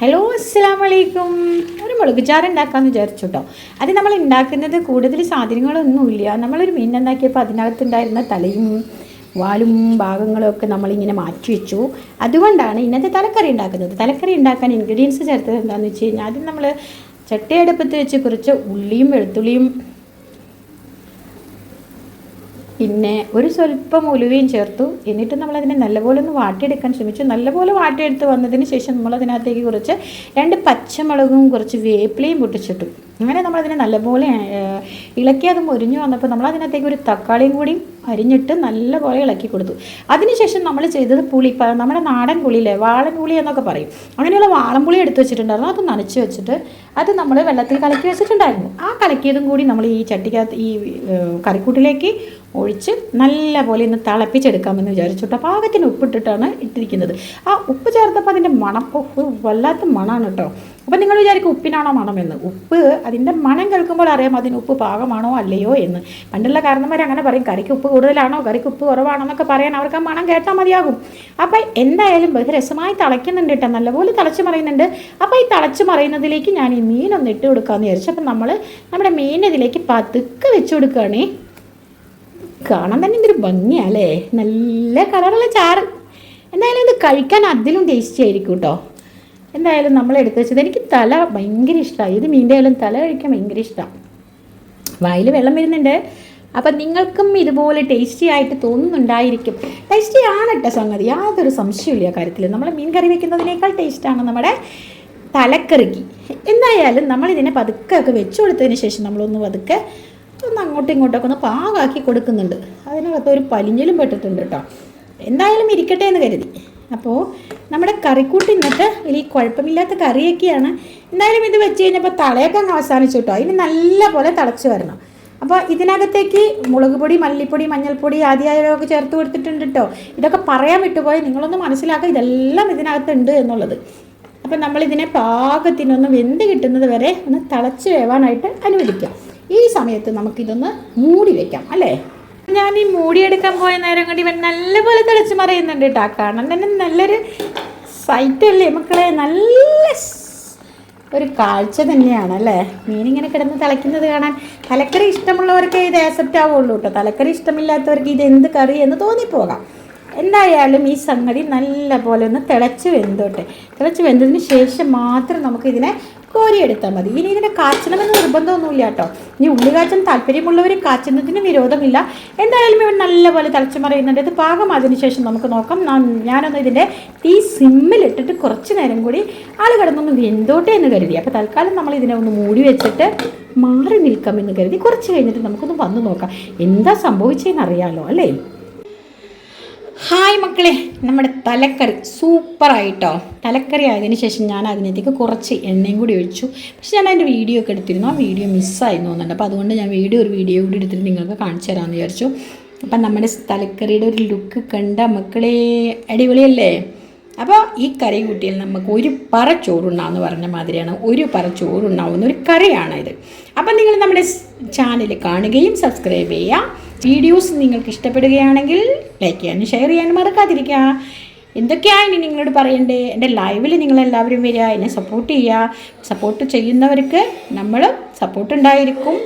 Hello അസ്സാം വലൈക്കും ഒരു മുളക് ചാറ് ഉണ്ടാക്കാമെന്ന് വിചാരിച്ചു കേട്ടോ അത് നമ്മൾ ഉണ്ടാക്കുന്നത് കൂടുതൽ സാധനങ്ങളൊന്നുമില്ല. നമ്മളൊരു മീൻ ഉണ്ടാക്കിയപ്പോൾ അതിനകത്തുണ്ടായിരുന്ന തലയും വാലും ഭാഗങ്ങളും ഒക്കെ നമ്മളിങ്ങനെ മാറ്റി വെച്ചു. അതുകൊണ്ടാണ് ഇന്നത്തെ തലക്കറി ഉണ്ടാക്കുന്നത്. തലക്കറി ഉണ്ടാക്കാൻ ഇൻഗ്രീഡിയൻസ് ചേർത്തത് എന്താണെന്ന് വെച്ച് കഴിഞ്ഞാൽ ആദ്യം നമ്മൾ ചട്ടിയടുപ്പത്ത് വെച്ച് കുറച്ച് ഉള്ളിയും വെളുത്തുള്ളിയും പിന്നെ ഒരു സ്വല്പം ഉലുവയും ചേർത്തു. എന്നിട്ട് നമ്മളതിനെ നല്ലപോലെ ഒന്ന് വാട്ടിയെടുക്കാൻ ശ്രമിച്ചു. നല്ലപോലെ വാട്ടിയെടുത്ത് വന്നതിന് ശേഷം നമ്മളതിനകത്തേക്ക് കുറച്ച് രണ്ട് പച്ചമുളകും കുറച്ച് വേപ്പിലയും പൊട്ടിച്ചിട്ടു. അങ്ങനെ നമ്മളതിനെ നല്ലപോലെ ഇളക്കി അത് മുരിഞ്ഞു വന്നപ്പോൾ നമ്മൾ അതിനകത്തേക്ക് ഒരു തക്കാളിയും കൂടി അരിഞ്ഞിട്ട് നല്ലപോലെ ഇളക്കി കൊടുത്തു. അതിനുശേഷം നമ്മൾ ചെയ്തത് പുളി നമ്മുടെ നാടൻ പുളിയില്ലേ വാളൻ പുളി എന്നൊക്കെ പറയും. അങ്ങനെയുള്ള വാളൻ പുളി എടുത്ത് വെച്ചിട്ടുണ്ടായിരുന്നു. അത് നനച്ച് വെച്ചിട്ട് അത് നമ്മൾ വെള്ളത്തിൽ കലക്കി വെച്ചിട്ടുണ്ടായിരുന്നു. ആ കലക്കിയതും കൂടി നമ്മൾ ഈ ചട്ടിക്കകത്ത് ഈ കറിക്കൂട്ടിലേക്ക് ഒഴിച്ച് നല്ലപോലെ ഒന്ന് തിളപ്പിച്ചെടുക്കാമെന്ന് വിചാരിച്ചിട്ട് പാകത്തിന് ഉപ്പിട്ടിട്ടാണ് ഇട്ടിരിക്കുന്നത്. ആ ഉപ്പ് ചേർത്തപ്പോൾ അതിന്റെ മണം വല്ലാത്ത മണമാണ് കേട്ടോ. അപ്പം നിങ്ങൾ വിചാരിക്കും ഉപ്പിനാണോ മണമെന്ന് ഉപ്പ് അതിന്റെ മണം കേൾക്കുമ്പോൾ അറിയാം അതിന് ഉപ്പ് പാകമാണോ അല്ലയോ എന്ന്. പണ്ടുള്ള കാരണന്മാർ അങ്ങനെ പറയും കറിക്ക് ഉപ്പ് കൂടുതലാണോ? കറിക്ക് ഉപ്പ് കുറവാണോ എന്നൊക്കെ പറയാൻ അവർക്ക് ആ മണം കേട്ടാൽ മതിയാകും. അപ്പം എന്തായാലും ബഹു രസമായി തിളയ്ക്കുന്നുണ്ട് കേട്ടോ നല്ലപോലെ തിളച്ച് മറിയുന്നുണ്ട്. അപ്പോൾ ഈ തിളച്ച് മറിയുന്നതിലേക്ക് ഞാൻ ഈ മീനൊന്ന് ഇട്ട് കൊടുക്കാമെന്ന് വിചാരിച്ചു. അപ്പം നമ്മൾ നമ്മുടെ മീൻ ഇതിലേക്ക് പതുക്കെ വെച്ച് കൊടുക്കുകയാണേ. കാണാൻ തന്നെ എന്തൊരു ഭംഗിയാല്ലേ നല്ല കളറുള്ള ചാറ്. എന്തായാലും ഇത് കഴിക്കാൻ അതിലും ടേസ്റ്റി ആയിരിക്കും കേട്ടോ എന്തായാലും നമ്മൾ എടുത്തു വെച്ചത് എനിക്ക് തല ഭയങ്കര ഇഷ്ടമാണ് ഇത് മീന്റെ ആയാലും തല കഴിക്കാൻ ഭയങ്കര ഇഷ്ടമാണ് വായിൽ വെള്ളം വരുന്നുണ്ട്. അപ്പം നിങ്ങൾക്കും ഇതുപോലെ ടേസ്റ്റി ആയിട്ട് തോന്നുന്നുണ്ടായിരിക്കും. ടേസ്റ്റി ആണ് കേട്ടോ സംഗതി. യാതൊരു സംശയമില്ല കാര്യത്തിൽ. നമ്മൾ മീൻ കറി വെക്കുന്നതിനേക്കാൾ ടേസ്റ്റാണ് നമ്മുടെ തലക്കറിക്ക്. എന്തായാലും നമ്മളിതിനെ പതുക്കെ ഒക്കെ വെച്ച് കൊടുത്തതിന് ശേഷം നമ്മളൊന്ന് പതുക്കെ ഒന്ന് അങ്ങോട്ടും ഇങ്ങോട്ടൊക്കെ ഒന്ന് പാകാക്കി കൊടുക്കുന്നുണ്ട്. അതിനകത്ത് ഒരു പലിഞ്ഞലും പെട്ടിട്ടുണ്ട് കേട്ടോ എന്തായാലും ഇരിക്കട്ടെ എന്ന് കരുതി. അപ്പോൾ നമ്മുടെ കറിക്കൂട്ട് ഇന്നത്തെ വലിയ കുഴപ്പമില്ലാത്ത കറിയൊക്കെയാണ്. എന്തായാലും ഇത് വെച്ച് കഴിഞ്ഞപ്പോൾ തളയൊക്കെ അങ്ങ് അവസാനിച്ചു കേട്ടോ ഇനി നല്ല പോലെ തിളച്ച് വരണം. അപ്പോൾ ഇതിനകത്തേക്ക് മുളക് പൊടി മല്ലിപ്പൊടി മഞ്ഞൾപ്പൊടി ആദ്യമായൊക്കെ ചേർത്ത് കൊടുത്തിട്ടുണ്ട് കേട്ടോ ഇതൊക്കെ പറയാൻ വിട്ടുപോയി. നിങ്ങളൊന്ന് മനസ്സിലാക്കുക ഇതെല്ലാം ഇതിനകത്തുണ്ട് എന്നുള്ളത്. അപ്പം നമ്മളിതിനെ പാകത്തിനൊന്ന് വെന്ത് കിട്ടുന്നത് വരെ ഒന്ന് തിളച്ച് വേവാനായിട്ട് അനുവദിക്കാം. ഈ സമയത്ത് നമുക്കിതൊന്ന് മൂടി വയ്ക്കാം അല്ലേ? ഞാൻ ഈ മൂടിയെടുക്കാൻ പോയ നേരം കൊണ്ട് ഇവൻ നല്ലപോലെ തിളച്ച് മറിയുന്നുണ്ട് കേട്ടോ കാണാൻ തന്നെ നല്ലൊരു സൈറ്റല്ലേ മക്കളെ? നല്ല ഒരു കാഴ്ച തന്നെയാണ് അല്ലേ? മീനിങ്ങനെ കിടന്ന് തിളയ്ക്കുന്നത് കാണാൻ തലക്കറി ഇഷ്ടമുള്ളവർക്ക് ഇത് ആക്സെപ്റ്റ് ആവുള്ളൂ കേട്ടോ തലക്കറി ഇഷ്ടമില്ലാത്തവർക്ക് ഇത് എന്ത് കറി എന്ന് തോന്നിപ്പോകാം. എന്തായാലും ഈ സംഗതി നല്ല പോലെ ഒന്ന് തിളച്ച് വെന്തോട്ടെ. തിളച്ച് വെന്തതിന് ശേഷം മാത്രം നമുക്ക് ഇതിനെ കോരിയെടുത്താൽ മതി. ഇനി ഇതിനെ കാച്ചണമെന്ന് നിർബന്ധമൊന്നുമില്ല കേട്ടോ. ഇനി ഉള്ളി കാച്ചാൻ താല്പര്യമുള്ളവർ കാച്ചുന്നതിന് വിരോധമില്ല. എന്തായാലും ഇവൻ നല്ലപോലെ തിളച്ചു മറിയുന്നുണ്ട്. ഇത് പാകം ശേഷം നമുക്ക് നോക്കാം. ഞാനൊന്ന് ഇതിന്റെ തീ സിമ്മിലിട്ടിട്ട് കുറച്ച് നേരം കൂടി ആൾ കിടന്നൊന്ന് വെന്തോട്ടെ എന്ന് കരുതി. അപ്പോൾ തൽക്കാലം നമ്മൾ ഇതിനെ ഒന്ന് മൂടി വെച്ചിട്ട് മാറി നിൽക്കാം എന്ന് കരുതി കുറച്ച് കഴിഞ്ഞിട്ട് നമുക്കൊന്ന് വന്ന് നോക്കാം. എന്താ സംഭവിച്ചതെന്ന് അറിയാമല്ലോ അല്ലേ? ഹായ് മക്കളെ. നമ്മുടെ തലക്കറി സൂപ്പറായിട്ടോ തലക്കറി ആയതിനു ശേഷം ഞാൻ അതിനകത്തേക്ക് കുറച്ച് എണ്ണയും കൂടി ഒഴിച്ചു. പക്ഷെ ഞാൻ അതിന്റെ വീഡിയോ ഒക്കെ എടുത്തിരുന്നു. ആ വീഡിയോ മിസ്സായി തോന്നുന്നുണ്ട്. അപ്പോൾ അതുകൊണ്ട് ഞാൻ വീഡിയോ ഒരു വീഡിയോ കൂടി എടുത്തിട്ട് നിങ്ങൾക്ക് കാണിച്ചു തരാമെന്ന് വിചാരിച്ചു. അപ്പം നമ്മുടെ തലക്കറിയുടെ ഒരു ലുക്ക് കണ്ട മക്കളെ അടിപൊളിയല്ലേ? അപ്പോൾ ഈ കറി കൂട്ടിയാൽ നമുക്ക് ഒരു പറ ചോറുണ്ണാന്ന് പറഞ്ഞ മാതിരിയാണ്. ഒരു പറ ചോറുണ്ണാവുന്ന ഒരു കറിയാണ് ഇത് അപ്പം നിങ്ങൾ നമ്മുടെ ചാനൽ കാണുകയും സബ്സ്ക്രൈബ് ചെയ്യുക. വീഡിയോസ് നിങ്ങൾക്ക് ഇഷ്ടപ്പെടുകയാണെങ്കിൽ ലൈക്ക് ചെയ്യാനും ഷെയർ ചെയ്യാനും മറക്കാതിരിക്കുക. എന്തൊക്കെയാണ് ഇനി നിങ്ങളോട് പറയണ്ടേ? എന്റെ ലൈവിൽ നിങ്ങളെല്ലാവരും വരിക എന്നെ സപ്പോർട്ട് ചെയ്യുക. സപ്പോർട്ട് ചെയ്യുന്നവർക്ക് നമ്മൾ സപ്പോർട്ട് ഉണ്ടായിരിക്കും.